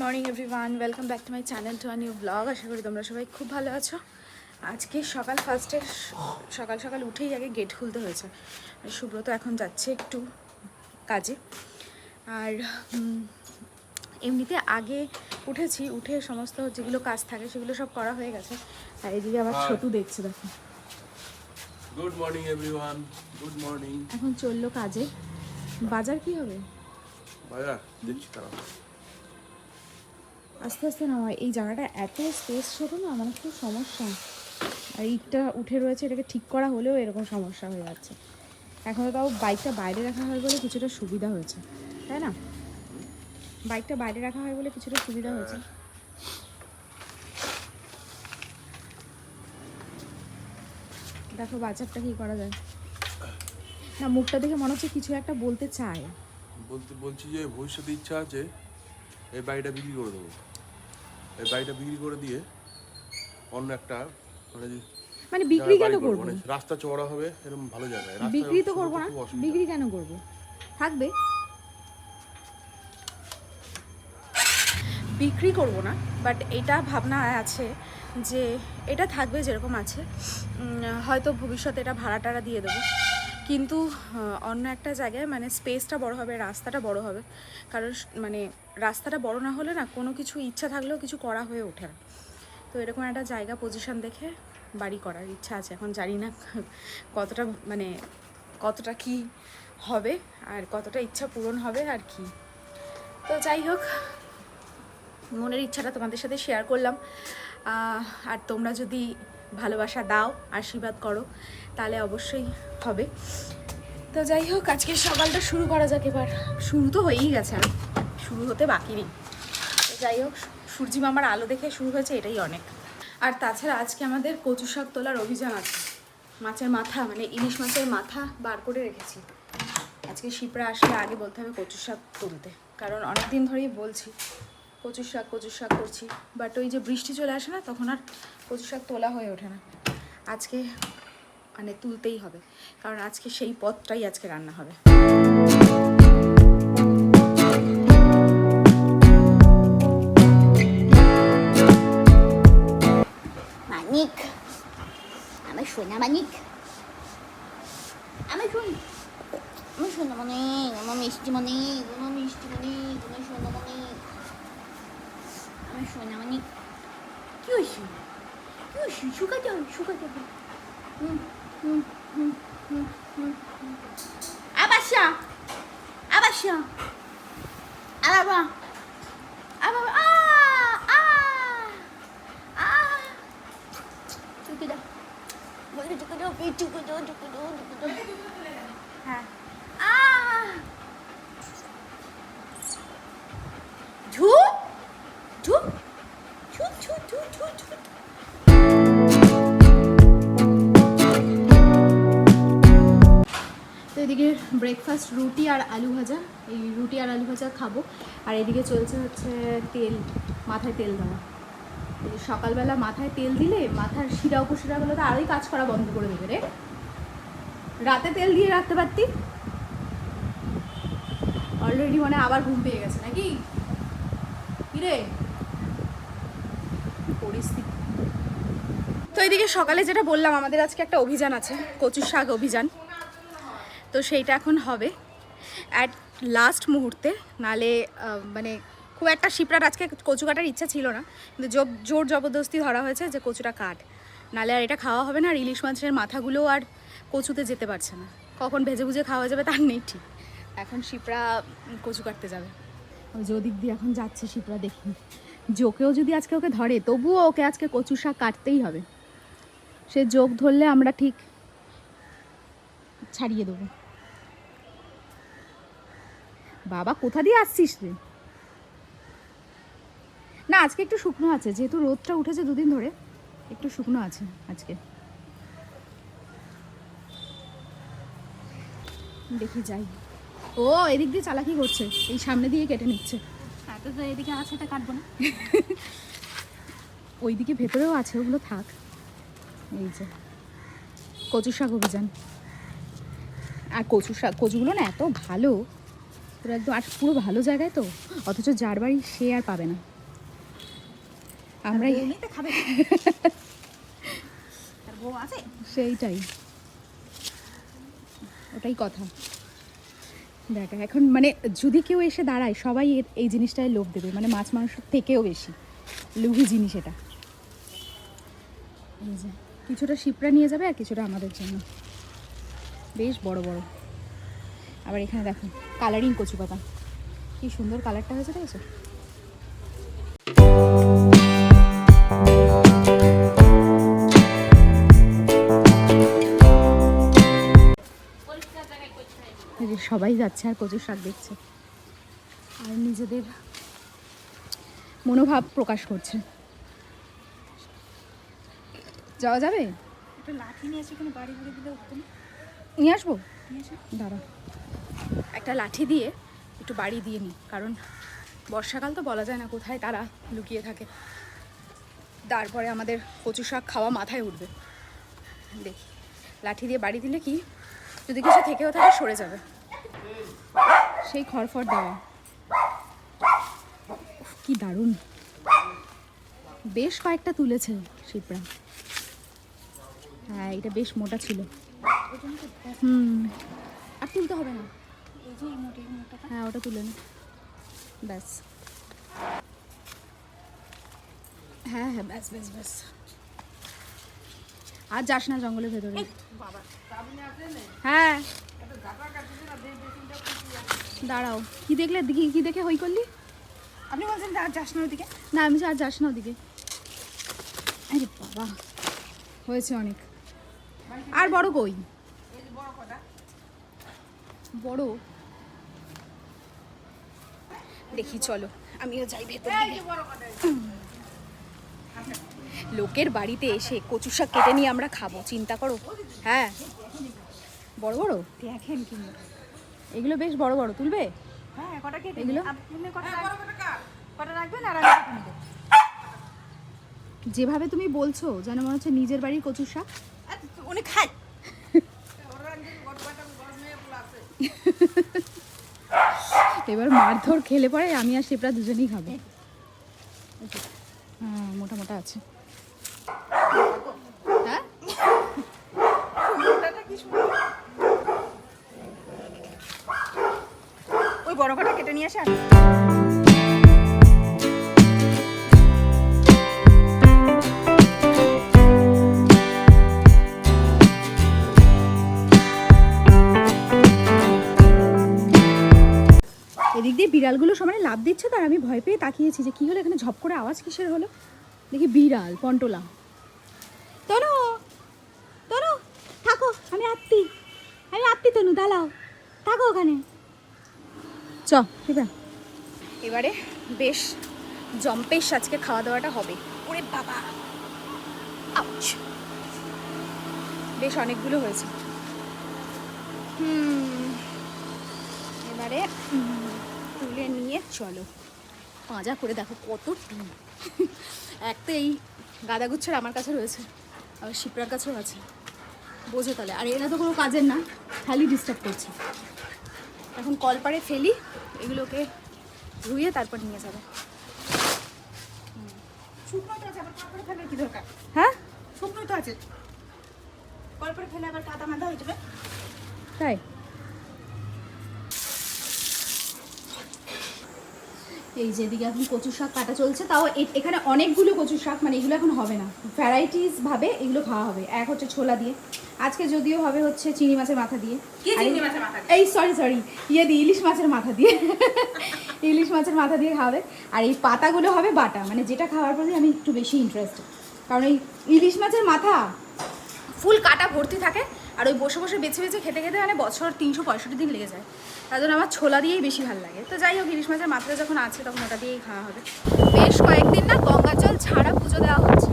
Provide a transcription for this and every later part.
Morning everyone welcome back to my channel to new blog আশা করি তোমরা সবাই খুব ভালো আছো। আজকে সকাল ফার্স্টে সকাল সকাল উঠেই আগে গেট খুলতে হয়েছে। সুব্রত এখন যাচ্ছে একটু কাজে। আর এমনিতে আগে উঠেছি উঠে সমস্ত যেগুলো কাজ থাকে সেগুলো সব করা হয়ে গেছে। আর এদিকে আবার. ছোটু দেখছে দেখো। Good morning everyone good morning এখন চলল কাজে। বাজার কি হবে? ভাইয়া দেখছি তারা। আস্তে আস্তে নামা এই জায়গাটা এত স্পেস ছোট না মানে খুব সমস্যা। আর ইটটা উঠে রয়েছে, এটাকে ঠিক করা হলেও এরকম সমস্যা হয়ে যাচ্ছে। এখন তাও বাইকটা বাইরে রাখা হয় বলে কিছুটা সুবিধা হয়েছে, তাই না? বাইকটা বাইরে রাখা হয় বলে কিছুটা সুবিধা হয়েছে। দেখো বাজারটা কি করা যায়। না, মুখটা দেখে মনে হচ্ছে কিছু একটা বলতে চায়। বলতে, বলছি যে ভবিষ্যতে ইচ্ছা আছে, এই বাড়িটা বিক্রি করে দেবো। এই বাড়িটা বিক্রি করে দিয়ে অন্য একটা মানে মানে বিক্রি কেন করব মানে রাস্তা চওড়া হবে এরকম ভালো জায়গায়। বিক্রি তো করব না। বিক্রি কেন করব? থাকবে। বিক্রি করব না বাট এটা ভাবনা আছে যে এটা থাকবে যেরকম আছে। হয়তো ভবিষ্যতে এটা ভাড়া টাড়া দিয়ে দেবো। কিন্তু অন্য একটা জায়গায় মানে স্পেসটা বড় হবে, রাস্তাটা বড় হবে। কারণ মানে রাস্তাটা বড় না হলে না কোনো কিছু ইচ্ছা থাকলেও কিছু করা হয়ে ওঠে না। তো এরকম একটা জায়গা পজিশন দেখে বাড়ি করার ইচ্ছা আছে। এখন জানি না কতটা মানে কতটা কি হবে আর কতটা ইচ্ছা পূরণ হবে আর কি। তো যাই হোক, মনের ইচ্ছাটা তোমাদের সাথে শেয়ার করলাম। আর তোমরা যদি ভালোবাসা দাও, আশীর্বাদ করো, তাহলে অবশ্যই হবে। তো যাই হোক আজকে সকালটা শুরু করা যাক এবার। শুরু তো হয়েই গেছে আর, শুরু হতে বাকি নেই। তো যাই হোক, সূর্যি মামার আলো দেখে শুরু হয়েছে, এটাই অনেক। আর তাছাড়া আজকে আমাদের কচু শাক তোলার অভিযান আছে। মাছের মাথা মানে ইলিশ মাছের মাথা বার করে রেখেছি। আজকে শিপরা আসলে আগে বলতে হবে কচু শাক তুলতে, কারণ অনেক দিন ধরেই বলছি কচু শাক কচু শাক করছি। বাট ওই যে বৃষ্টি চলে আসে না, তখন আর কচু শাক তোলা হয়ে ওঠে না। আজকে মানে তুলতেই হবে, কারণ আজকে সেই পথটাই আজকে রান্না হবে। মানিক, আমার সোনা মানিক। আমার শোন আমার সোনা মানিক, আমার মিষ্টি মানিক, আমার মিষ্টি মানিক, আমার সোনা মানিক। আমার সোনা মানিক কি হয়েছে কি হয়েছে শুকাতে হবে শুকাতে হবে আবার শা আবার শা আবার আবার আ আ আ চুকে দাও বলে চুকে দাও চুকে দাও চুকে দাও চুকে দাও হ্যাঁ তো এদিকে ব্রেকফাস্ট রুটি আর আলু ভাজা। এই রুটি আর আলু ভাজা খাব। আর এদিকে চলছে হচ্ছে তেল, মাথায় তেল দেওয়া। সকালবেলা মাথায় তেল দিলে মাথার শিরা উপশিরাগুলো তো আরোই কাজ করা বন্ধ করে দেবে রে। রাতে তেল দিয়ে রাখতে পারতি? অলরেডি মানে আবার ঘুম পেয়ে গেছে নাকি? কিরে? পরিস্থিতি। তো এদিকে সকালে যেটা বললাম, আমাদের আজকে একটা অভিযান আছে কচু শাক অভিযান। তো সেইটা এখন হবে। অ্যাট লাস্ট মুহূর্তে, নালে মানে খুব একটা শিপরার আজকে কচু কাটার ইচ্ছা ছিল না, কিন্তু জোর জোর জবরদস্তি ধরা হয়েছে যে কচুটা কাট। নালে আর এটা খাওয়া হবে না, আর ইলিশ মাছের মাথাগুলো আর কচুতে যেতে পারছে না। কখন ভেজে ভুজে খাওয়া যাবে তার নেই ঠিক। এখন শিপরা কচু কাটতে যাবে। ওই যে ওদিক দিয়ে এখন যাচ্ছে শিপরা দেখি। জোকেও যদি আজকে ওকে ধরে, তবুও ওকে আজকে কচু শাক কাটতেই হবে। সে যোগ ধরলে আমরা ঠিক ছাড়িয়ে দেবো। বাবা, কোথা দিয়ে আসছিস রে? না, আজকে একটু শুকনো আছে, যেহেতু রোদটা উঠেছে দুদিন ধরে, একটু শুকনো আছে আজকে। দেখি যাই। ও, এদিক দিয়ে চালাকি করছে, এই সামনে দিয়ে কেটে নিচ্ছে। তো এদিকে আছে তা কাটবো না। ওইদিকে ভেতরেও আছে ওগুলো থাক। এই যে কচু শাক অভিযান। আর কচু শাক কচুগুলো না এত ভালো পুরো একদম আর পুরো ভালো জায়গায় তো অথচ যার বাড়ি সে আর পাবে না। এমনিতে খাবে। সেইটাই। ওটাই কথা। দেখ, এখন মানে যদি কেউ এসে দাঁড়ায়, সবাই এই জিনিসটায় লোভ দেবে মানে মাছ মাংস থেকেও বেশি। লুভি জিনিস এটা। কিছুটা শিপরা নিয়ে যাবে আর কিছুটা আমাদের জন্য। বেশ বড় বড়। আবার এখানে দেখো কালারিং কচু পাতা কি সুন্দর কালারটা হয়েছে, দেখেছ? যে সবাই যাচ্ছে আর কচুর শাক দেখছে। আর নিজেদের মনোভাব প্রকাশ করছে। যাওয়া যাবে? একটা লাঠি নিয়ে এসে এখানে বাড়ি ঘুরে দিলে নিয়ে আসব? দাঁড়া। একটা লাঠি দিয়ে একটু বাড়ি দিয়ে নিই কারণ বর্ষাকাল তো বলা যায় না কোথায় তারা লুকিয়ে থাকে। তারপরে আমাদের কচু শাক খাওয়া মাথায় উঠবে। দেখি। লাঠি দিয়ে বাড়ি দিলে কি? যদি কিছু থেকেও থাকে সরে যাবে। সেই খড়ফড় দেওয়া। কি দারুণ। বেশ কয়েকটা তুলেছে শিপরা হ্যাঁ এটা বেশ মোটা ছিল। হুম আর তুলতে হবে না। হ্যাঁ ওটা তুলে নে। ব্যাস। হ্যাঁ হ্যাঁ ব্যাস ব্যাস ব্যাস। আর যাস না জঙ্গলের ভেতরে। হ্যাঁ। দাঁড়াও। কি দেখলে? কি কি দেখে হই করলি? আপনি বলছেন আর যাস না ওদিকে। না আমি আর যাস না ওদিকে। আরে বাবা হয়েছে অনেক। আর বড় কই? বড়? দেখি চলো। আমিও যাই ভেতর লোকের বাড়িতে এসে কচু শাক কেটে নিয়ে আমরা খাব চিন্তা করো। হ্যাঁ। বড় বড়? দেখেন কিন্তু। এগুলো বেশ বড় বড় তুলবে? হ্যাঁ কটা কেটে এগুলো? আপনি কটা কটা। রাখবেন আর আমি যেভাবে তুমি বলছো যেন মনে হচ্ছে নিজের বাড়ির কচুর শাক। আর উনি খায়। এবার মারধর খেলে পরে আমি আর শিবরা দুজনেই খাব। হ্যাঁ মোটা মোটা আছে। হ্যাঁ? ওই বড় কটা কেটে নিয়ে আসে। এদিক দিয়ে বিড়ালগুলো সবাই লাভ দিচ্ছে তার আমি ভয় পেয়ে তাকিয়েছি যে কী হলো, এখানে ঝপ করে আওয়াজ কিসের হলো? দেখি বিড়াল, পন্টলা। তনু তনু, থাকো, আমি আত্মি। আমি আত্মি তনু, দাঁড়াও। থাকো ওখানে। চ শিবা এবারে বেশ জম্পেশ আজকে খাওয়া দাওয়াটা হবে। ওরে বাবা। আউচ। বেশ অনেকগুলো হয়েছে। হুম। এবারে তুলে নিয়ে চলো। পাঁজা করে দেখো কত টিম এক তো এই গাদাগুচ্ছের আমার কাছে রয়েছে আর শিপ্রার কাছেও আছে। বোঝো তাহলে। আর এরা তো কোনো কাজের না, খালি ডিস্টার্ব করছে। এখন কলপারে ফেলি এগুলোকে ধুয়ে তারপর নিয়ে যাবে। শুকনো তো আছে আবার কলপরে ফেলে কি দরকার? হ্যাঁ? শুকনো তো আছে। কলপারে ফেলে আবার কাদা মাদা হয়ে যাবে। তাই? এই যে এদিকে এখন কচু শাক কাটা চলছে তাও এখানে অনেকগুলো কচু শাক মানে এগুলো এখন হবে না। ভ্যারাইটিস ভাবে এগুলো খাওয়া হবে। এক হচ্ছে ছোলা দিয়ে আজকে যদিও হবে হচ্ছে চিংড়ি মাছের মাথা দিয়ে। চিংড়ি মাছের মাথা দিয়ে? এই সরি সরি ইয়ে দিয়ে ইলিশ মাছের মাথা দিয়ে। ইলিশ মাছের মাথা দিয়ে খাওয়াবে আর এই পাতাগুলো হবে বাটা মানে যেটা খাওয়ার প্রতি আমি একটু বেশি ইন্টারেস্টেড কারণ এই ইলিশ মাছের মাথা ফুল কাটা ভর্তি থাকে। আর ওই বসে বসে বেছে বেছে খেতে খেতে মানে বছর তিনশো পঁয়ষট্টি দিন লেগে যায়। তার জন্য আমার ছোলা দিয়েই বেশি ভালো লাগে। তো যাই হোক, ইলিশ মাছের মাত্রা যখন আছে তখন ওটা দিয়েই খাওয়া হবে। বেশ কয়েকদিন না গঙ্গা জল ছাড়া পুজো দেওয়া হচ্ছে।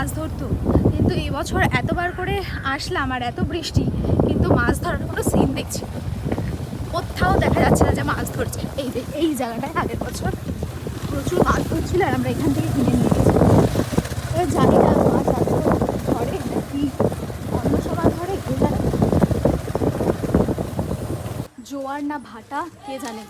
মাছ ধরতো। কিন্তু এবছর এতবার করে আসলাম আর এত বৃষ্টি, কিন্তু মাছ ধরার কোনো সিন দেখছি। কোথাও দেখা যাচ্ছে না যে মাছ ধরছে। এই যে, এই জায়গাটায় আগের বছর প্রচুর মাছ ধরছিল আর আমরা এখান থেকে কিনে নিয়ে গেছি। জানি না মাছ আদৌ ধরে নাকি অন্য সময় ধরে কে জানে। জোয়ার না ভাটা, কে জানে?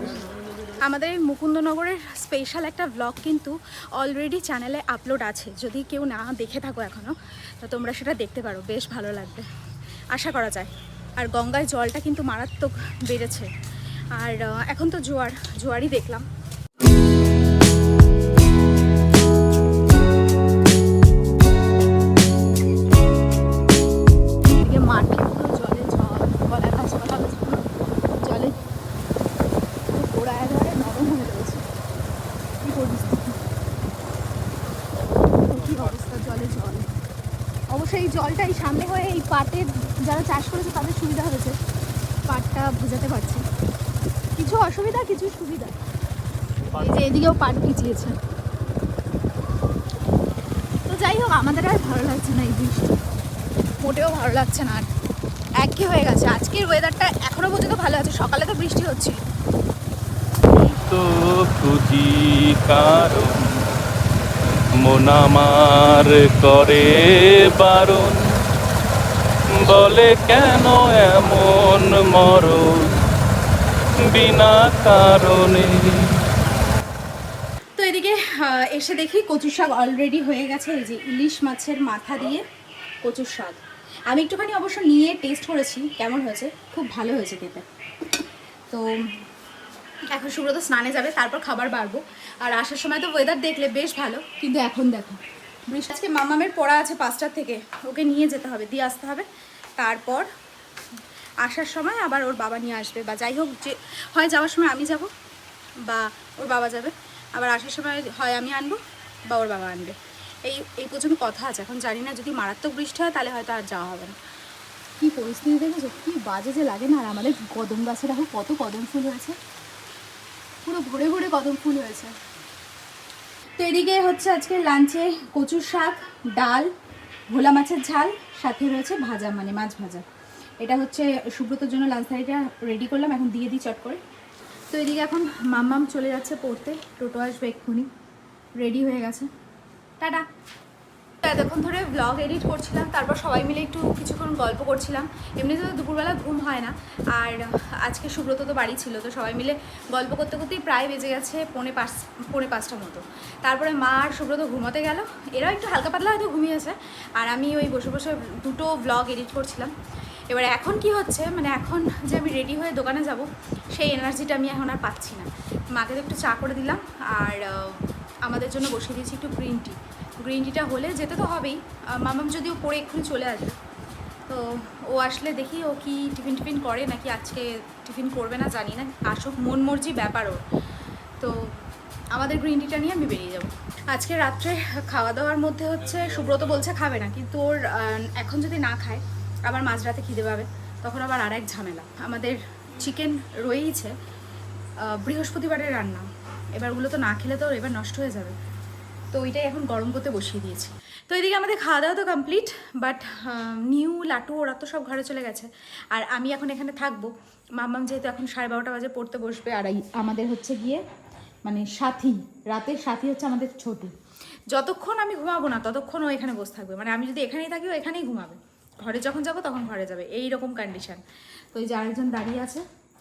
নিতে আমাদের মুকুন্দনগরের স্পেশাল একটা ব্লগ কিন্তু অলরেডি চ্যানেলে আপলোড আছে। যদি কেউ না দেখে থাকো এখনও তো তোমরা সেটা দেখতে পারো, বেশ ভালো লাগবে। আশা করা যায়। আর গঙ্গায় জলটা কিন্তু মারাত্মক বেড়েছে। আর এখন তো জোয়ার, জোয়ারই দেখলাম। যারা চাষ করেছে, তাদের সুবিধা হয়েছে। পাটটা ভেজাতে পারছে। কিছু অসুবিধা, কিছু সুবিধা। এই যে এদিকেও পাট পিছিয়েছে তো যাই হোক, আমাদের আর ভালো লাগছে না এই বৃষ্টি। মোটেও ভালো লাগছে না। আর একই হয়ে গেছে? আজকের ওয়েদারটা এখনও পর্যন্ত ভালো আছে। সকালে তো বৃষ্টি তো খুঁজি কারণ করে বারণ। বলে কেন এমন মরণ? বিনা কারণে। তো এদিকে এসে দেখি কচু শাক অলরেডি হয়ে গেছে, এই যে ইলিশ মাছের মাথা দিয়ে কচুর শাক। আমি একটুখানি অবশ্য নিয়ে টেস্ট করেছি, কেমন হয়েছে? খুব ভালো হয়েছে খেতে। তো এখন সুব্রত স্নানে যাবে, তারপর খাবার বাড়বো। আর আসার সময় তো ওয়েদার দেখলে বেশ ভালো, কিন্তু এখন দেখো। বৃষ্টি আজকে মামামের পড়া আছে পাঁচটার থেকে। ওকে নিয়ে যেতে হবে, দিয়ে আসতে হবে। তারপর আসার সময় আবার ওর বাবা নিয়ে আসবে। বা যাই হোক, যে হয় যাওয়ার সময় আমি যাব, বা ওর বাবা যাবে। আবার আসার সময় হয় আমি আনব, বা ওর বাবা আনবে। এই এই পর্যন্ত কথা আছে। এখন জানি না, যদি মারাত্মক বৃষ্টি হয়, তাহলে হয়তো আর যাওয়া হবে না। কী পরিস্থিতি দেখেছ? কী বাজে যে লাগে না? আর আমাদের কদম গাছে দেখো কত কদম ফুল হয়েছে। পুরো ভরে ভরে কদম ফুল হয়েছে। তো এদিকে হচ্ছে আজকে লাঞ্চে কচুর শাক, ডাল, ভোলা মাছের ঝাল, সাথে রয়েছে ভাজা মানে মাছ ভাজা। এটা হচ্ছে সুব্রতর জন্য লাঞ্চ থালিটা রেডি করলাম, এখন দিয়ে দিই চট করে। তো এদিকে এখন মাম্মাম চলে যাচ্ছে পড়তে, টোটো আসবে এক্ষুনি। রেডি হয়ে গেছে। টাটা! এতক্ষণ ধরে ব্লগ এডিট করছিলাম, তারপর সবাই মিলে একটু কিছুক্ষণ গল্প করছিলাম। এমনিতে তো দুপুরবেলা ঘুম হয় না, আর আজকে সুব্রত তো বাড়ি ছিল, তো সবাই মিলে গল্প করতে করতেই প্রায় বেজে গেছে পৌনে পাঁচ, পৌনে পাঁচটা মতো। তারপরে মা আর সুব্রত ঘুমোতে গেল, এরাও একটু হালকা পাতলা হয়তো ঘুমিয়েছে, আর আমি ওই বসে বসে দুটো ব্লগ এডিট করছিলাম। এবার এখন কি হচ্ছে মানে এখন যে আমি রেডি হয়ে দোকানে যাব, সেই এনার্জিটা আমি এখন আর পাচ্ছি না। মাকে তো একটু চা করে দিলাম, আর আমাদের জন্য বসিয়ে দিয়েছি একটু গ্রিন টি গ্রিন টিটা হলে যেতে তো হবেই। মামাম যদিও পরে এক্ষুনি চলে আসবে। তো ও আসলে দেখি ও কি টিফিন টিফিন করে নাকি আজকে টিফিন করবে না জানি না। আসুক, মন মর্জি ব্যাপার ওর। তো আমাদের গ্রিন টিটা নিয়ে আমি বেরিয়ে যাব। আজকে রাত্রে খাওয়া দাওয়ার মধ্যে হচ্ছে সুব্রত বলছে খাবে না, কিন্তু ওর এখন যদি না খায়, আবার মাঝরাতে খিদে পাবে, তখন আবার আর এক ঝামেলা। আমাদের চিকেন রয়েইছে বৃহস্পতিবারের রান্না। এবার ওগুলো তো না খেলে তো এবার নষ্ট হয়ে যাবে। তো ওইটাই এখন গরম করতে বসিয়ে দিয়েছি। তো এদিকে আমাদের খাওয়া দাওয়া তো কমপ্লিট বাট নিউ লাটু, ওরা তো সব ঘরে চলে গেছে। আর আমি এখন এখানে থাকব। মাম্মাম যেহেতু এখন সাড়ে বারোটা বাজে পড়তে বসবে, আর আমাদের হচ্ছে গিয়ে মানে সাথী, রাতের সাথী হচ্ছে আমাদের ছোটু। যতক্ষণ আমি ঘুমাবো না, ততক্ষণ ও এখানে বসে থাকবে। মানে আমি যদি এখানেই থাকি, ও এখানেই ঘুমাবে। ঘরে যখন যাব, তখন ঘরে যাবে। এই রকম কন্ডিশন তো এই যে আরেকজন দাঁড়িয়ে আছে।